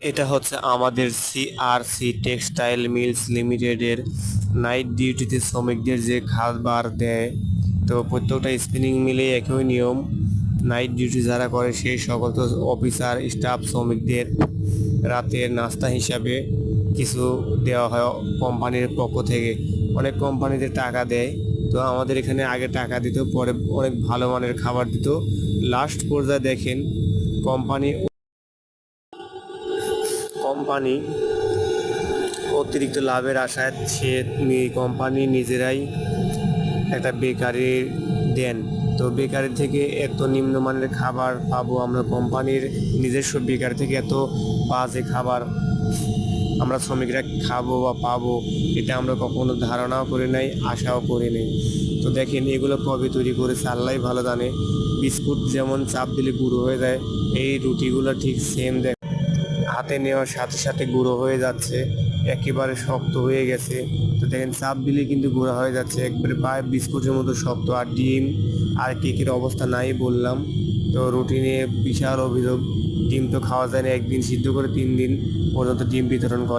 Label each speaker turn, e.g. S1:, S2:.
S1: এটা হচ্ছে আমাদের সিআরসি টেক্সটাইল মিলস লিমিটেডের নাইট ডিউটিতে শ্রমিকদের যে খাবার দেয়। তো প্রত্যেকটা স্পিনিং মিলে একই নিয়ম। নাইট ডিউটি যারা করে সেই সকল তো অফিসার স্টাফ শ্রমিকদের রাতের নাস্তা হিসাবে কিছু দেওয়া হয় কোম্পানির পক্ষ থেকে। অনেক কোম্পানিতে টাকা দেয়। তো আমাদের এখানে আগে টাকা দিত, পরে অনেক ভালো মানের খাবার দিত। লাস্ট পর্যায়ে দেখেন কোম্পানি কোম্পানি অতিরিক্ত লাভের আশায় সে কোম্পানি নিজেরাই একটা বেকারি দেন। তো বেকারি থেকে এত নিম্নমানের খাবার পাবো আমরা কোম্পানির নিজস্ব বেকারি থেকে এত বাজে খাবার আমরা শ্রমিকরা খাব বা পাবো, এটা আমরা কখনো ধারণাও করি নাই, আশাও করি নাই। তো দেখেন, এগুলো কবে তৈরি করেছে আল্লাহ ভালো জানে। বিস্কুট যেমন চাপ দিলে গুঁড়ো হয়ে যায়, এই রুটিগুলো ঠিক সেম দেখ হাতে নেওয়ার সাথে সাথে গুঁড়ো হয়ে যাচ্ছে, একেবারে শক্ত হয়ে গেছে। তো দেখেন, চাপ দিলে কিন্তু গুঁড়া হয়ে যাচ্ছে, একবারে পায়ে বিস্কুটের মতো শক্ত। আর ডিম, আর কেকের অবস্থা নাই বললাম। তো রুটি নিয়ে বিশাল অভিযোগ, ডিম তো খাওয়া যায় না, একদিন সিদ্ধ করে তিন দিন পর্যন্ত ডিম বিতরণ করে